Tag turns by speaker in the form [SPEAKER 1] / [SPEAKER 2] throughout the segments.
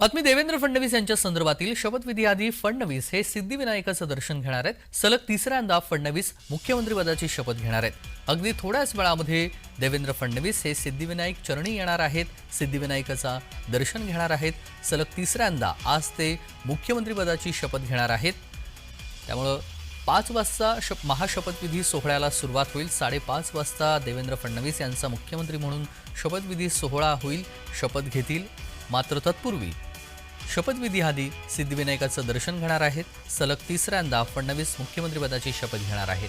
[SPEAKER 1] बातमी देवेंद्र फडणवीस यांच्या संदर्भातील शपथविधीआधी फडणवीस हे सिद्धिविनायकाचं दर्शन घेणार आहेत. सलग तिसऱ्यांदा फडणवीस मुख्यमंत्रीपदाची शपथ घेणार आहेत. अगदी थोड्याच वेळामध्ये देवेंद्र फडणवीस हे सिद्धिविनायक चरणी येणार आहेत. सिद्धिविनायकाचा दर्शन घेणार आहेत. सलग तिसऱ्यांदा आज ते मुख्यमंत्रीपदाची शपथ घेणार आहेत. त्यामुळं पाच वाजता शप महाशपथविधी सोहळ्याला सुरुवात होईल. साडेपाच वाजता देवेंद्र फडणवीस यांचा मुख्यमंत्री म्हणून शपथविधी सोहळा होईल. शपथ घेतील. मात्र तत्पूर्वी शपथविधीआधी सिद्धिविनायकाचं दर्शन घेणार आहेत. सलग तिसऱ्यांदा फडणवीस मुख्यमंत्रीपदाची शपथ घेणार आहेत.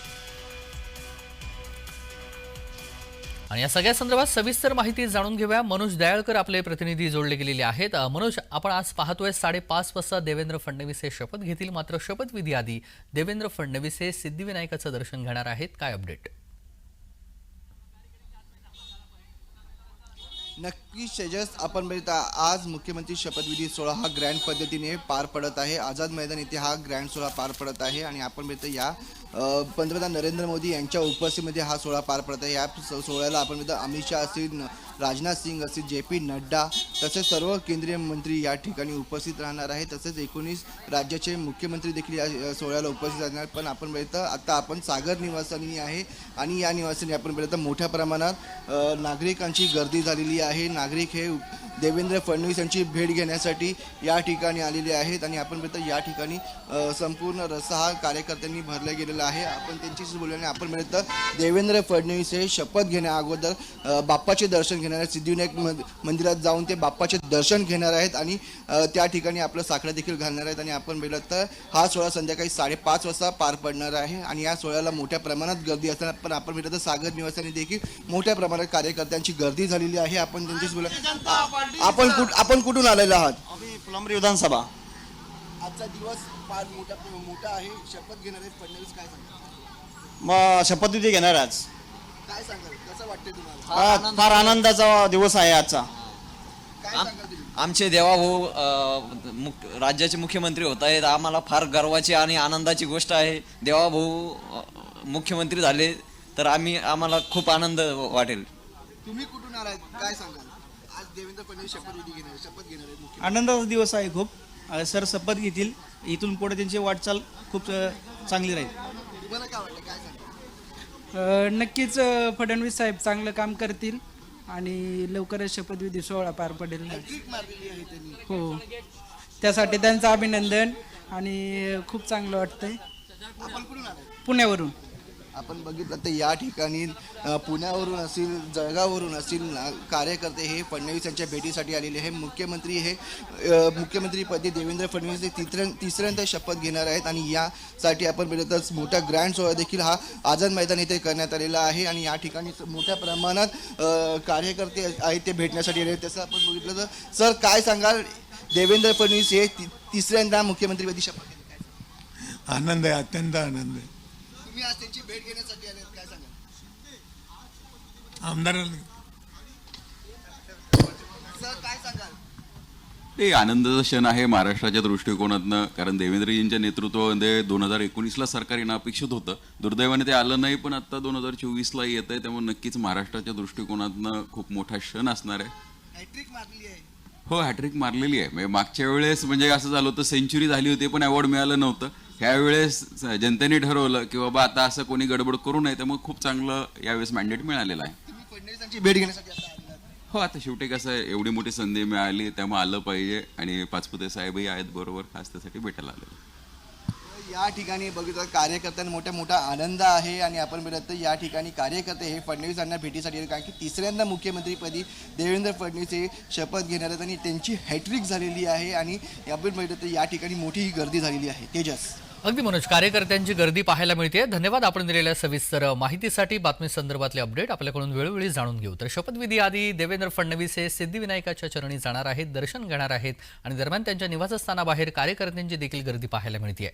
[SPEAKER 1] आणि या सगळ्या संदर्भात सविस्तर माहिती जाणून घेऊया. मनोज दयाळकर आपले प्रतिनिधी जोडले गेलेले आहेत. मनोज आपण आज पाहतोय साडेपाच वाजता देवेंद्र फडणवीस हे शपथ घेतील. मात्र शपथविधी आधी देवेंद्र फडणवीस हे सिद्धिविनायकाचं दर्शन घेणार आहेत. काय अपडेट?
[SPEAKER 2] नक्कीच शेजस आपण बघता आज मुख्यमंत्री शपथविधी सोहळा हा ग्रँड पद्धतीने पार पडत आहे. आझाद मैदान इथे हा ग्रँड सोहळा पार पडत आहे आणि आपण बघितलं या पंतप्रधान नरेंद्र मोदी यांच्या उपस्थितीमध्ये हा सोहळा पार पडत आहे. या सोहळ्याला आपण बघितलं अमित शहा असतील राजनाथ सिंग असतील जे पी नड्डा तसेच सर्व केंद्रीय मंत्री या ठिकाणी उपस्थित राहणार आहे तसेच एकोणीस राज्याचे मुख्यमंत्री देखील या सोहळ्याला उपस्थित राहणार पण आपण बघितलं आता आपण सागर निवासानी आहे आणि या निवासानी आपण बघितलं मोठ्या प्रमाणात नागरिकांची गर्दी झालेली आहे. नागरिक हे देवेंद्र फडणवीस यांची भेट घेण्यासाठी या ठिकाणी आलेले आहेत आणि आपण बघितलं या ठिकाणी संपूर्ण रस्ता हा कार्यकर्त्यांनी भरला गेलेला आहे. आपण त्यांच्याशी बोललो आणि आपण बघितलं देवेंद्र फडणवीस हे शपथ घेण्या अगोदर बाप्पाचे दर्शन घेणार आहेत सिद्धिविनायक मंद- मंदिरात जाऊन ते बाप्पाचे दर्शन घेणार आहेत आणि त्या ठिकाणी आपलं साकडं देखील घालणार आहेत आणि आपण मिळत तर हा सोहळा संध्याकाळी साडेपाच वाजता पार पडणार आहे आणि या सोहळ्याला मोठ्या प्रमाणात गर्दी असताना पण आपण मिळत तर सागर निवासाने देखील मोठ्या प्रमाणात कार्यकर्त्यांची गर्दी झालेली आहे. आपण त्यांच्याशी बोला आपण कुठ आपण कुठून आलेला आहात?
[SPEAKER 3] आम्ही फुलंब्री विधानसभा.
[SPEAKER 2] आजचा दिवस फार मोठा मोठा आहे. शपथ घेणार आहेत फडणवीस काय सांगाल
[SPEAKER 3] मग शपथविधी घेणार आज.
[SPEAKER 2] काय सांगाल? कसं वाटते तुम्हाला?
[SPEAKER 3] हा, फार आनंदाचा दिवस आहे आजचा.
[SPEAKER 2] काय सांगाल तुम्ही?
[SPEAKER 4] आमचे देवाभाऊ अ, मुख राज्याचे मुख्यमंत्री होत आहेत. आम्हाला फार गर्वाची आणि आनंदाची गोष्ट आहे. देवाभाऊ अ, मुख्यमंत्री झाले तर आम्ही आम्हाला खूप आनंद वाटेल.
[SPEAKER 2] तुम्ही कुठून आलात? काय सांगाल? आज देवेंद्र फडणवीस शपथविधी घेणार आहेत, शपथ घेणार आहेत मुख्यमंत्री.
[SPEAKER 5] आनंदाचा दिवस आहे खूप. अ, सर शपथ घेतील. इथून पुढे त्यांची वाटचाल खूप अ, चांगली राहील.
[SPEAKER 2] तुम्हाला काय वाटतं? काय सांगाल?
[SPEAKER 6] अ, नक्कीच अ, फडणवीस साहेब चांगलं काम करतील आणि लवकरच शपथविधी सोहळा पार पडेल.
[SPEAKER 2] ट्रिक मारलेली आहे त्यांनी.
[SPEAKER 6] हो. त्यासाठी त्यांचं अभिनंदन आणि खूप चांगलं वाटतंय.
[SPEAKER 2] आपण कुठून आलात
[SPEAKER 6] पुण्यावरून.
[SPEAKER 2] आपण बघितलं तर या ठिकाणी पुण्यावरून असतील जळगाववरून असतील ना- कार्यकर्ते हे फडणवीस यांच्या भेटीसाठी आलेले आहे मुख्यमंत्री हे मुख्यमंत्रीपदी देवेंद्र फडणवीस हे तिसऱ्या तिसऱ्यांदा शपथ घेणार आहेत आणि यासाठी आपण बघितलं तर मोठा ग्रँड सोहळा देखील हा आझाद मैदान इथे करण्यात आलेला आहे आणि या ठिकाणी मोठ्या प्रमाणात कार्यकर्ते आहेत ते भेटण्यासाठी आले आहेत. तसं आपण बघितलं तर सर काय सांगाल? देवेंद्र फडणवीस हे तिसऱ्यांदा मुख्यमंत्रीपदी शपथ
[SPEAKER 7] आनंद आहे अत्यंत आनंद आहे.
[SPEAKER 2] तुम्ही आज त्यांची भेट घेण्यासाठी आले काय सांगाल?
[SPEAKER 7] आमदारांना
[SPEAKER 2] सर काय सांगाल?
[SPEAKER 8] ते आनंदाचा क्षण आहे महाराष्ट्राच्या दृष्टिकोनातनं कारण देवेंद्रजींच्या नेतृत्वामध्ये दोन हजार एकोणीसला सरकार येणं अपेक्षित होतं. दुर्दैवाने ते आलं नाही पण आता दोन हजार चोवीसला येत आहे त्यामुळे नक्कीच महाराष्ट्राच्या दृष्टिकोनातनं खूप मोठा क्षण असणार आहे.
[SPEAKER 2] हॅट्रिक मारली आहे.
[SPEAKER 8] हो हॅट्रिक मारलेली आहे. म्हणजे मागच्या वेळेस म्हणजे असं झालं होतं सेंचुरी झाली होती पण अवॉर्ड मिळालं नव्हतं. ह्यावेळेस जनतेने ठरवलं की बाबा आता असं कोणी गडबड करू नये त्यामुळे खूप चांगलं यावेळेस मॅन्डेट मिळालेलं आहे.
[SPEAKER 2] फडणवीसांची भेट घेण्यासाठी.
[SPEAKER 8] हो आता शेवटी कसं एवढी मोठी संधी मिळाली त्यामुळे आलं पाहिजे आणि पाचपुते साहेबही आहेत बरोबर खास त्यासाठी भेटायला आलेलं
[SPEAKER 2] या ठिकाणी बघितलं कार्यकर्त्यांना मोठा मोठा आनंद आहे आणि आपण बघितलं तर या ठिकाणी कार्यकर्ते हे फडणवीस यांना भेटीसाठी आले कारण की तिसऱ्यांदा मुख्यमंत्रीपदी देवेंद्र फडणवीस हे शपथ घेणार आहेत आणि त्यांची हॅट्रिक झालेली आहे आणि आपण बघितलं तर या ठिकाणी मोठी गर्दी झालेली आहे. तेजस.
[SPEAKER 1] अगदी मनोज कार्यकर्त्यांची गर्दी पाहायला मिळते धन्यवाद आपण दिलेल्या सविस्तर माहितीसाठी. बातमी संदर्भातले अपडेट आपल्याकडून वेळोवेळी जाणून घेऊ. तर शपथविधी आधी देवेंद्र फडणवीस हे सिद्धिविनायकाच्या चरणी जाणार आहेत दर्शन घेणार आहेत आणि दरम्यान त्यांच्या निवासस्थानाबाहेर कार्यकर्त्यांची देखील गर्दी पाहायला मिळते